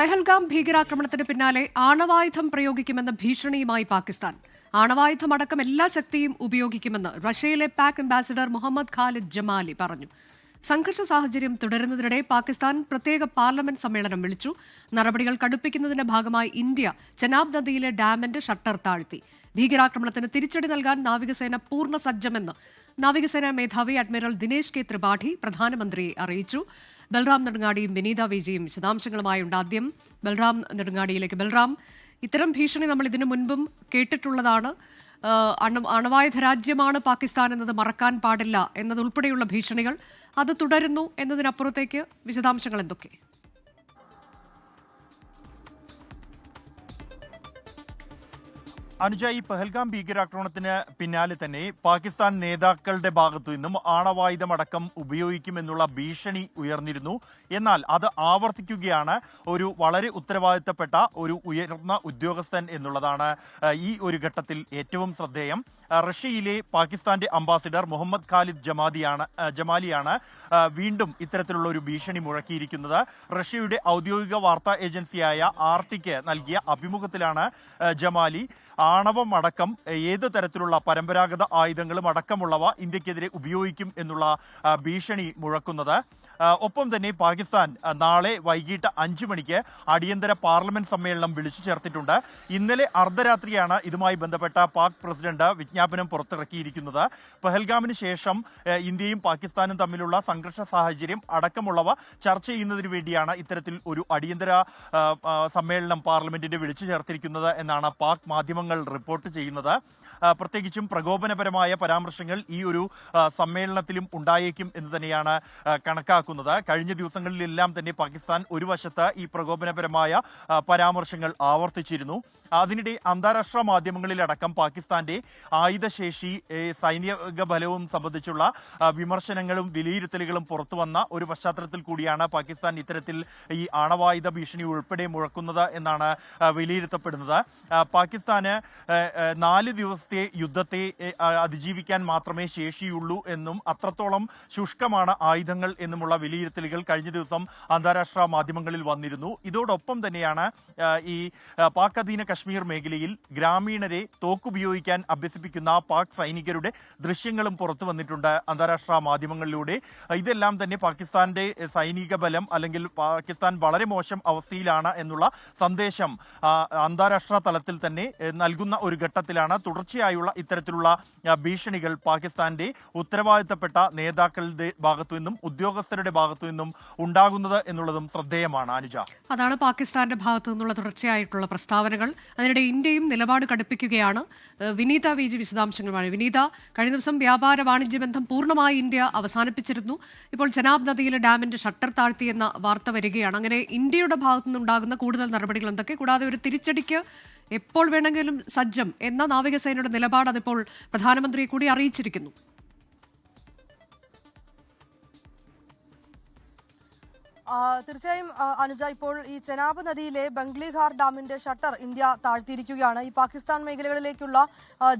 പെഹൽഗാം ഭീകരാക്രമണത്തിന് പിന്നാലെ ആണവായുധം പ്രയോഗിക്കുമെന്ന ഭീഷണിയുമായി പാകിസ്ഥാൻ. ആണവായുധമടക്കം എല്ലാ ശക്തിയും ഉപയോഗിക്കുമെന്ന് റഷ്യയിലെ പാക് അംബാസിഡർ മുഹമ്മദ് ഖാലിദ് ജമാലി പറഞ്ഞു. സംഘർഷ സാഹചര്യം തുടരുന്നതിനിടെ പാകിസ്ഥാൻ പ്രത്യേക പാർലമെന്റ് സമ്മേളനം വിളിച്ചു. നടപടികൾ കടുപ്പിക്കുന്നതിന്റെ ഭാഗമായി ഇന്ത്യ ചെനാബ് നദിയിലെ ഡാമിന്റെ ഷട്ടർ താഴ്ത്തി. ഭീകരാക്രമണത്തിന് തിരിച്ചടി നൽകാൻ നാവികസേന പൂർണ സജ്ജമെന്ന് നാവികസേനാ മേധാവി അഡ്മിറൽ ദിനേശ് കെ ത്രിപാഠി പ്രധാനമന്ത്രിയെ അറിയിച്ചു. ബൽറാം നെടുങ്ങാടിയും വിനീത വിജയും വിശദാംശങ്ങളുമായുണ്ട് ആദ്യം. ബൽറാം നെടുങ്ങാടിയിലേക്ക്. ബൽറാം ഇത്തരം ഭീഷണി നമ്മൾ ഇതിനു മുൻപും കേട്ടിട്ടുള്ളതാണ്. അണു അണവായുധ രാജ്യമാണ് പാകിസ്ഥാൻ എന്നത് മറക്കാൻ പാടില്ല എന്നതുൾപ്പെടെയുള്ള ഭീഷണികൾ അത് തുടരുന്നു എന്നതിനപ്പുറത്തേക്ക് വിശദാംശങ്ങൾ എന്തൊക്കെ? അനുജ ഈ പെഹൽഗാം ഭീകരാക്രമണത്തിന് പിന്നാലെ തന്നെ പാകിസ്ഥാൻ നേതാക്കളുടെ ഭാഗത്തു നിന്നും ആണവായുധമടക്കം ഉപയോഗിക്കുമെന്നുള്ള ഭീഷണി ഉയർന്നിരുന്നു. എന്നാൽ അത് ആവർത്തിക്കുകയാണ്. ഒരു വളരെ ഉത്തരവാദിത്തപ്പെട്ട ഒരു ഉയർന്ന ഉദ്യോഗസ്ഥൻ എന്നുള്ളതാണ് ഈ ഒരു ഘട്ടത്തിൽ ഏറ്റവും ശ്രദ്ധേയം. റഷ്യയിലെ പാകിസ്ഥാന്റെ അംബാസിഡർ മുഹമ്മദ് ഖാലിദ് ജമാദിയാണ് ജമാലിയാണ് വീണ്ടും ഇത്തരത്തിലുള്ള ഒരു ഭീഷണി മുഴക്കിയിരിക്കുന്നത്. റഷ്യയുടെ ഔദ്യോഗിക വാർത്താ ഏജൻസിയായ ആർട്ടിക്ക് നൽകിയ അഭിമുഖത്തിലാണ് ജമാലി. ആണവം അടക്കം ഏത് തരത്തിലുള്ള പരമ്പരാഗത ആയുധങ്ങളും അടക്കമുള്ളവ ഇന്ത്യക്കെതിരെ ഉപയോഗിക്കും എന്നുള്ള ഭീഷണി മുഴക്കുന്നത്. ഒപ്പം തന്നെ പാകിസ്ഥാൻ നാളെ വൈകിട്ട് അഞ്ചു മണിക്ക് അടിയന്തര പാർലമെന്റ് സമ്മേളനം വിളിച്ചു ചേർത്തിട്ടുണ്ട്. ഇന്നലെ അർദ്ധരാത്രിയാണ് ഇതുമായി ബന്ധപ്പെട്ട പാക് പ്രസിഡന്റ് വിജ്ഞാപനം പുറത്തിറക്കിയിരിക്കുന്നത്. പെഹൽഗാമിന് ശേഷം ഇന്ത്യയും പാകിസ്ഥാനും തമ്മിലുള്ള സംഘർഷ സാഹചര്യം അടക്കമുള്ളവ ചർച്ച ചെയ്യുന്നതിന് വേണ്ടിയാണ് ഇത്തരത്തിൽ ഒരു അടിയന്തര സമ്മേളനം പാർലമെന്റിന്റെ വിളിച്ചു ചേർത്തിരിക്കുന്നത് എന്നാണ് പാക് മാധ്യമങ്ങൾ റിപ്പോർട്ട് ചെയ്യുന്നത്. പ്രത്യേകിച്ചും പ്രകോപനപരമായ പരാമർശങ്ങൾ ഈ ഒരു സമ്മേളനത്തിലും ഉണ്ടായേക്കും എന്ന് തന്നെയാണ് കണക്കാക്കുന്നത്. കഴിഞ്ഞ ദിവസങ്ങളിലെല്ലാം തന്നെ പാകിസ്ഥാൻ ഒരു വശത്ത് ഈ പ്രകോപനപരമായ പരാമർശങ്ങൾ ആവർത്തിച്ചിരുന്നു. അതിനിടെ അന്താരാഷ്ട്ര മാധ്യമങ്ങളിലടക്കം പാകിസ്ഥാന്റെ ആയുധശേഷി സൈനിക ബലവും സംബന്ധിച്ചുള്ള വിമർശനങ്ങളും വിലയിരുത്തലുകളും പുറത്തു വന്ന ഒരു പശ്ചാത്തലത്തിൽ കൂടിയാണ് പാകിസ്ഥാൻ ഇത്തരത്തിൽ ഈ ആണവായുധ ഭീഷണി ഉൾപ്പെടെ മുഴക്കുന്നത് എന്നാണ് വിലയിരുത്തപ്പെടുന്നത്. പാകിസ്ഥാന് നാല് ഏ, ദിവസത്തെ യുദ്ധത്തെ അതിജീവിക്കാൻ മാത്രമേ ശേഷിയുള്ളൂ എന്നും അത്രത്തോളം ശുഷ്കമാണ് ആയുധങ്ങൾ എന്നുമുള്ള വിലയിരുത്തലുകൾ കഴിഞ്ഞ ദിവസം അന്താരാഷ്ട്ര മാധ്യമങ്ങളിൽ വന്നിരുന്നു. ഇതോടൊപ്പം തന്നെയാണ് ഈ പാക് അധീന കശ്മീർ മേഖലയിൽ ഗ്രാമീണരെ തോക്കുപയോഗിക്കാൻ അഭ്യസിപ്പിക്കുന്ന പാക് സൈനികരുടെ ദൃശ്യങ്ങളും പുറത്തു വന്നിട്ടുണ്ട് അന്താരാഷ്ട്ര മാധ്യമങ്ങളിലൂടെ. ഇതെല്ലാം തന്നെ പാകിസ്ഥാന്റെ സൈനിക ബലം അല്ലെങ്കിൽ പാകിസ്ഥാൻ വളരെ മോശം അവസ്ഥയിലാണ് എന്നുള്ള സന്ദേശം അന്താരാഷ്ട്ര തലത്തിൽ തന്നെ നൽകുന്ന ഒരു ഘട്ടത്തിലാണ്. തുടർച്ചയായുള്ള ഇത്തരത്തിലുള്ള ഭീഷണികൾ പാകിസ്ഥാന്റെ ഉത്തരവാദിത്തപ്പെട്ട നേതാക്കളുടെ ഭാഗത്തു നിന്നും ഉദ്യോഗസ്ഥരുടെ ഭാഗത്തു നിന്നും ഉണ്ടാകുന്നത് എന്നുള്ളതും ശ്രദ്ധേയമാണ്. അനുജ. അതാണ് പാകിസ്ഥാന്റെ ഭാഗത്തു നിന്നുള്ള തുടർച്ചയായിട്ടുള്ള പ്രസ്താവനകൾ. അതിനിടെ ഇന്ത്യയും നിലപാട് കടുപ്പിക്കുകയാണ്. വിനീത വി ജി വിശദാംശങ്ങളുമാണ് വിനീത കഴിഞ്ഞ ദിവസം വ്യാപാര വാണിജ്യ ബന്ധം പൂർണമായി ഇന്ത്യ അവസാനിപ്പിച്ചിരുന്നു. ഇപ്പോൾ ജനാബ് നദിയിലെ ഡാമിന്റെ ഷട്ടർ താഴ്ത്തിയെന്ന വാർത്ത വരികയാണ്. അങ്ങനെ ഇന്ത്യയുടെ ഭാഗത്തു നിന്നുണ്ടാകുന്ന കൂടുതൽ നടപടികൾ എന്തൊക്കെ? കൂടാതെ ഒരു തിരിച്ചടിക്ക് എപ്പോൾ വേണമെങ്കിലും സജ്ജം എന്ന നാവികസേനയുടെ നിലപാട് അതിപ്പോൾ പ്രധാനമന്ത്രിയെ കൂടി അറിയിച്ചിരിക്കുന്നു. തീർച്ചയായും അനുജ ഇപ്പോൾ ഈ ചെനാബ് നദിയിലെ ബംഗ്ലിഹാർ ഡാമിന്റെ ഷട്ടർ ഇന്ത്യ താഴ്ത്തിയിരിക്കുകയാണ്. ഈ പാകിസ്ഥാൻ മേഖലകളിലേക്കുള്ള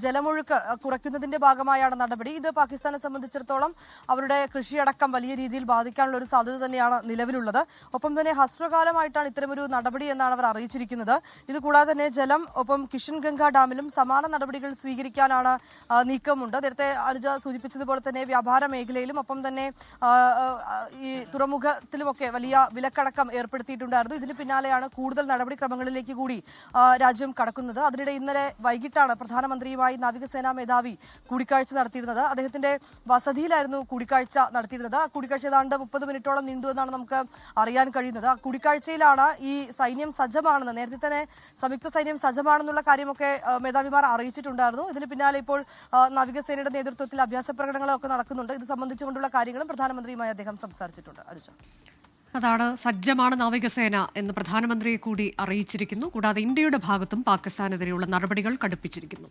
ജലമൊഴുക്ക് കുറയ്ക്കുന്നതിന്റെ ഭാഗമായാണ് നടപടി. ഇത് പാകിസ്ഥാനെ സംബന്ധിച്ചിടത്തോളം അവരുടെ കൃഷിയടക്കം വലിയ രീതിയിൽ ബാധിക്കാനുള്ള ഒരു സാധ്യത തന്നെയാണ് നിലവിലുള്ളത്. ഒപ്പം തന്നെ ഹ്രസ്വകാലമായിട്ടാണ് ഇത്തരമൊരു നടപടി എന്നാണ് അവർ അറിയിച്ചിരിക്കുന്നത്. ഇതുകൂടാതെ തന്നെ ജലം ഒപ്പം കിഷൻ ഗംഗ ഡാമിലും സമാന നടപടികൾ സ്വീകരിക്കാനാണ് നീക്കമുണ്ട്. നേരത്തെ അനുജ സൂചിപ്പിച്ചതുപോലെ തന്നെ വ്യാപാര മേഖലയിലും ഒപ്പം തന്നെ ഈ തുറമുഖത്തിലുമൊക്കെ വലിയ വിലക്കടക്കം ഏർപ്പെടുത്തിയിട്ടുണ്ടായിരുന്നു. ഇതിന് പിന്നാലെയാണ് കൂടുതൽ നടപടിക്രമങ്ങളിലേക്ക് കൂടി രാജ്യം കടക്കുന്നത്. അതിനിടെ ഇന്നലെ വൈകിട്ടാണ് പ്രധാനമന്ത്രിയുമായി നാവികസേനാ മേധാവി കൂടിക്കാഴ്ച നടത്തിയിരുന്നത്. അദ്ദേഹത്തിന്റെ വസതിയിലായിരുന്നു കൂടിക്കാഴ്ച നടത്തിയിരുന്നത്. ആ കൂടിക്കാഴ്ച ഏതാണ്ട് മുപ്പത് മിനിറ്റോളം നീണ്ടു എന്നാണ് നമുക്ക് അറിയാൻ കഴിയുന്നത്. ആ കൂടിക്കാഴ്ചയിലാണ് ഈ സൈന്യം സജ്ജമാണെന്ന് നേരത്തെ തന്നെ സംയുക്ത സൈന്യം സജ്ജമാണെന്നുള്ള കാര്യമൊക്കെ മേധാവിമാർ അറിയിച്ചിട്ടുണ്ടായിരുന്നു. ഇതിന് പിന്നാലെ ഇപ്പോൾ നാവികസേനയുടെ നേതൃത്വത്തിൽ അഭ്യാസ പ്രകടനങ്ങളൊക്കെ നടക്കുന്നുണ്ട്. ഇത് സംബന്ധിച്ചുകൊണ്ടുള്ള കാര്യങ്ങളും പ്രധാനമന്ത്രിയുമായി അദ്ദേഹം സംസാരിച്ചിട്ടുണ്ട്. അനുജ. അതാണ് സജ്ജമാണ് നാവികസേന എന്ന് പ്രധാനമന്ത്രിയെ കൂടി അറിയിച്ചിരിക്കുന്നു. കൂടാതെ ഇന്ത്യയുടെ ഭാഗത്തും പാകിസ്ഥാനെതിരെയുള്ള നടപടികൾ കടുപ്പിച്ചിരിക്കുന്നു.